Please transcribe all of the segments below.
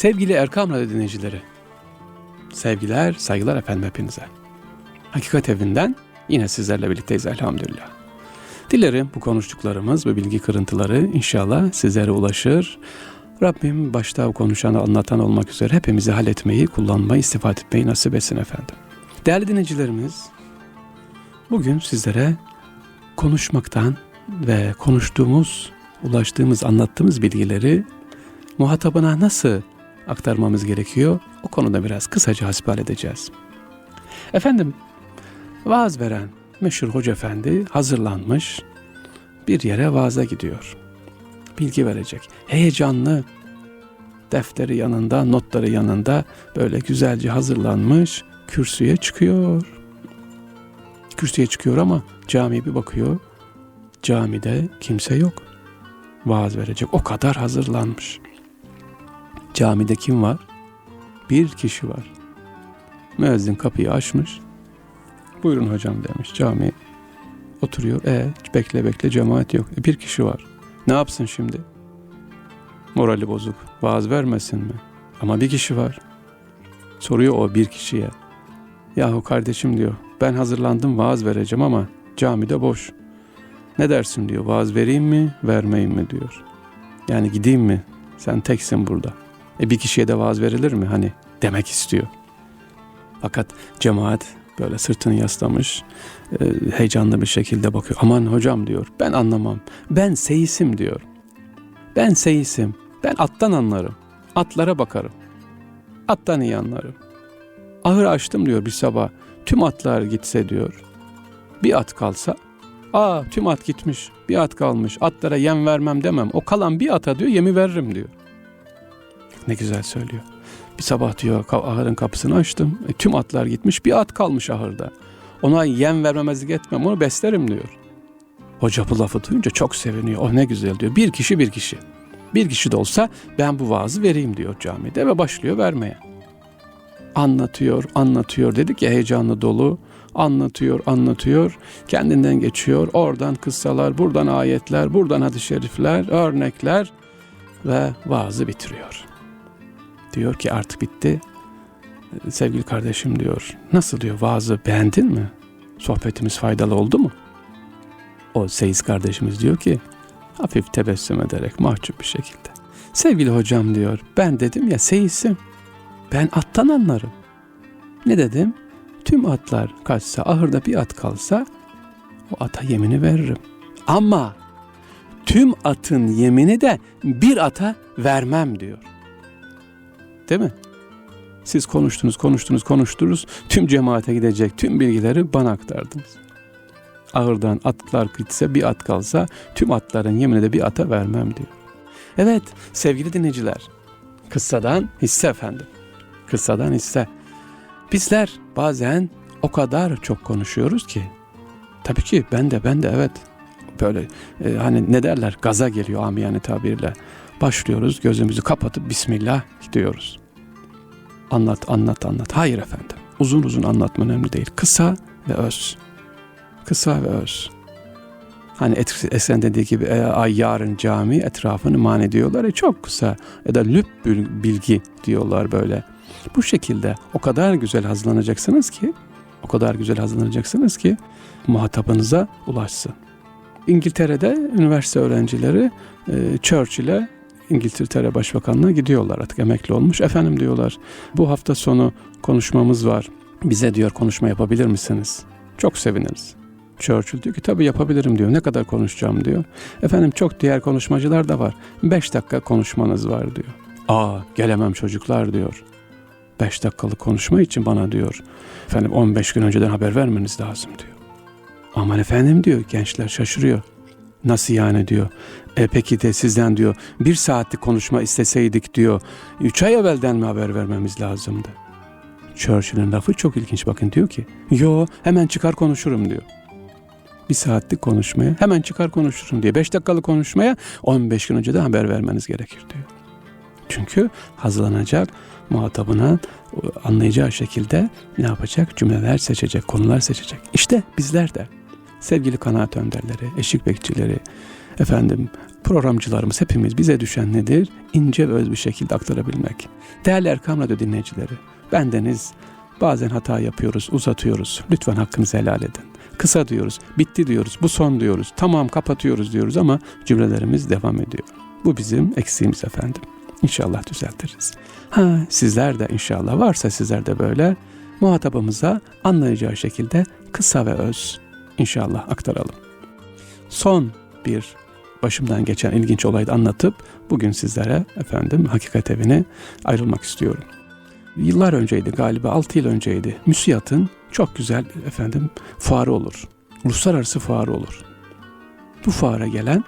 Sevgili Erkam Radyo dinleyicileri, sevgiler, saygılar efendim hepinize. Hakikat evinden yine sizlerle birlikteyiz elhamdülillah. Dilerim bu konuştuklarımız, bu bilgi kırıntıları inşallah sizlere ulaşır. Rabbim başta konuşan, anlatan olmak üzere hepimizi halletmeyi, kullanmayı, istifade etmeyi nasip etsin efendim. Değerli dinleyicilerimiz, bugün sizlere konuşmaktan ve konuştuğumuz, ulaştığımız, anlattığımız bilgileri muhatabına nasıl aktarmamız gerekiyor? O konuda biraz kısaca hasbihal edeceğiz. Efendim, vaaz veren meşhur hoca efendi hazırlanmış bir yere vaaza gidiyor. Bilgi verecek. Heyecanlı, defteri yanında, notları yanında böyle güzelce hazırlanmış kürsüye çıkıyor. Kürsüye çıkıyor ama camiye bir bakıyor. Camide kimse yok. Vaaz verecek. O kadar hazırlanmış. Camide kim var? Bir kişi var. Müezzin kapıyı açmış. Buyurun hocam demiş. Cami oturuyor. E bekle bekle cemaat yok. E, bir kişi var. Ne yapsın şimdi? Morali bozuk. Vaaz vermesin mi? Ama bir kişi var. Soruyor o bir kişiye. Yahu kardeşim diyor. Ben hazırlandım vaaz vereceğim ama camide boş. Ne dersin diyor. Vaaz vereyim mi, vermeyeyim mi diyor. Yani gideyim mi? Sen teksin burada. E bir kişiye de vaaz verilir mi? Hani demek istiyor. Fakat cemaat böyle sırtını yaslamış, e, heyecanlı bir şekilde bakıyor. Aman hocam diyor, ben anlamam. Ben seyisim diyor. Ben seyisim. Ben attan anlarım. Atlara bakarım. Attan iyi anlarım. Ahır açtım diyor bir sabah. Tüm atlar gitse diyor. Bir at kalsa, aa tüm at gitmiş, bir at kalmış. Atlara yem vermem demem. O kalan bir ata diyor yemi veririm diyor. Ne güzel söylüyor. Bir sabah diyor ahırın kapısını açtım. E, tüm atlar gitmiş bir at kalmış ahırda. Ona yem vermemezlik etmem onu beslerim diyor. Hoca bu lafı duyunca çok seviniyor. Oh ne güzel diyor. Bir kişi bir kişi. Bir kişi de olsa ben bu vaazı vereyim diyor camide ve başlıyor vermeye. Anlatıyor, anlatıyor dedik ya heyecanlı dolu. Anlatıyor, anlatıyor. Kendinden geçiyor. Oradan kıssalar, buradan ayetler, buradan hadis-i şerifler, örnekler ve vaazı bitiriyor. Diyor ki artık bitti. Sevgili kardeşim diyor. Nasıl diyor vaazı beğendin mi? Sohbetimiz faydalı oldu mu? O Seyiz kardeşimiz diyor ki hafif tebessüm ederek mahcup bir şekilde. Sevgili hocam diyor ben dedim ya Seyis'im. Ben attan anlarım. Ne dedim? Tüm atlar kaçsa ahırda bir at kalsa o ata yemini veririm. Ama tüm atın yemini de bir ata vermem diyor. Değil mi? Siz konuştunuz, konuştunuz, konuştunuz. Tüm cemaate gidecek tüm bilgileri bana aktardınız. Ağırdan atlar gitse bir at kalsa tüm atların yemini de bir ata vermem diyor. Evet sevgili dinleyiciler. Kıssadan hisse efendim. Kıssadan hisse. Bizler bazen o kadar çok konuşuyoruz ki. Tabii ki ben de ben de evet. Böyle e, hani ne derler gaza geliyor amiyane tabirle. Başlıyoruz gözümüzü kapatıp Bismillah diyoruz. Anlat anlat anlat. Hayır efendim. Uzun uzun anlatma önemli değil. Kısa ve öz. Kısa ve öz. Hani Esen dediği gibi e, ay yarın cami etrafını man ediyorlar. E çok kısa ya da lüp bilgi diyorlar böyle. Bu şekilde o kadar güzel hazırlanacaksınız ki o kadar güzel hazırlanacaksınız ki muhatabınıza ulaşsın. İngiltere'de üniversite öğrencileri e, Churchill'e İngiltere Başbakanlığı gidiyorlar artık emekli olmuş. Efendim diyorlar bu hafta sonu konuşmamız var. Bize diyor konuşma yapabilir misiniz? Çok seviniriz. Churchill diyor ki tabii yapabilirim diyor. Ne kadar konuşacağım diyor. Efendim çok diğer konuşmacılar da var. Beş dakika konuşmanız var diyor. Aa gelemem çocuklar diyor. Beş dakikalık konuşma için bana diyor. Efendim 15 gün önceden haber vermeniz lazım diyor. Aman efendim diyor gençler şaşırıyor. Nasıl yani diyor. E peki de sizden diyor bir saatlik konuşma isteseydik diyor. Üç ay evvelden mi haber vermemiz lazımdı? Churchill'in lafı çok ilginç bakın diyor ki. Yo hemen çıkar konuşurum diyor. Bir saatlik konuşmaya hemen çıkar konuşurum diyor. Beş dakikalık konuşmaya 15 gün önceden haber vermeniz gerekir diyor. Çünkü hazırlanacak muhatabına anlayacağı şekilde ne yapacak? Cümleler seçecek, konular seçecek. İşte bizler de sevgili kanaat önderleri, eşik bekçileri, efendim programcılarımız hepimiz bize düşen nedir? İnce ve öz bir şekilde aktarabilmek. Değerli Erkam Radyo dinleyicileri, bendeniz bazen hata yapıyoruz, uzatıyoruz. Lütfen hakkınızı helal edin. Kısa diyoruz, bitti diyoruz, bu son diyoruz, tamam kapatıyoruz diyoruz ama cümlelerimiz devam ediyor. Bu bizim eksiğimiz efendim. İnşallah düzeltiriz. Ha sizler de inşallah varsa sizler de böyle muhatabımıza anlayacağı şekilde kısa ve öz inşallah aktaralım. Son bir başımdan geçen ilginç olayı anlatıp bugün sizlere efendim hakikat evine ayrılmak istiyorum. Yıllar önceydi galiba 6 yıl önceydi. MÜSİAD'ın çok güzel efendim fuarı olur. Uluslararası fuarı olur. Bu fuara gelen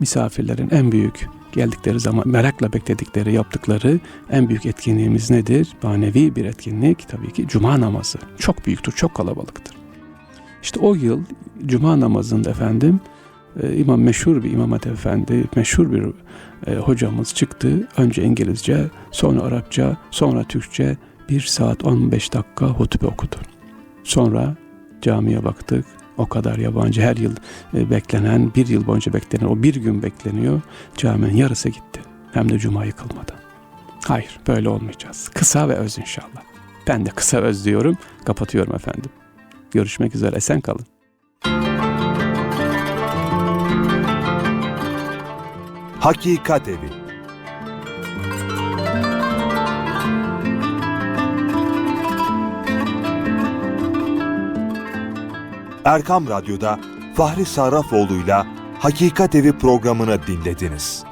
misafirlerin en büyük geldikleri zaman merakla bekledikleri, yaptıkları en büyük etkinliğimiz nedir? Manevi bir etkinlik tabii ki cuma namazı. Çok büyüktür, çok kalabalıktır. İşte o yıl cuma namazında efendim e, imam meşhur bir imam hatip efendi, meşhur bir e, hocamız çıktı. Önce İngilizce, sonra Arapça, sonra Türkçe bir saat 15 dakika hutbe okudu. Sonra camiye baktık. O kadar yabancı her yıl e, beklenen, bir yıl boyunca beklenen, o bir gün bekleniyor. Caminin yarısı gitti. Hem de cuma yıkılmadan. Hayır, böyle olmayacağız. Kısa ve öz inşallah. Ben de kısa öz diyorum, kapatıyorum efendim. Görüşmek üzere, esen kalın. Hakikat Evi Erkam Radyo'da Fahri Sarrafoğlu'yla Hakikat Evi programını dinlediniz.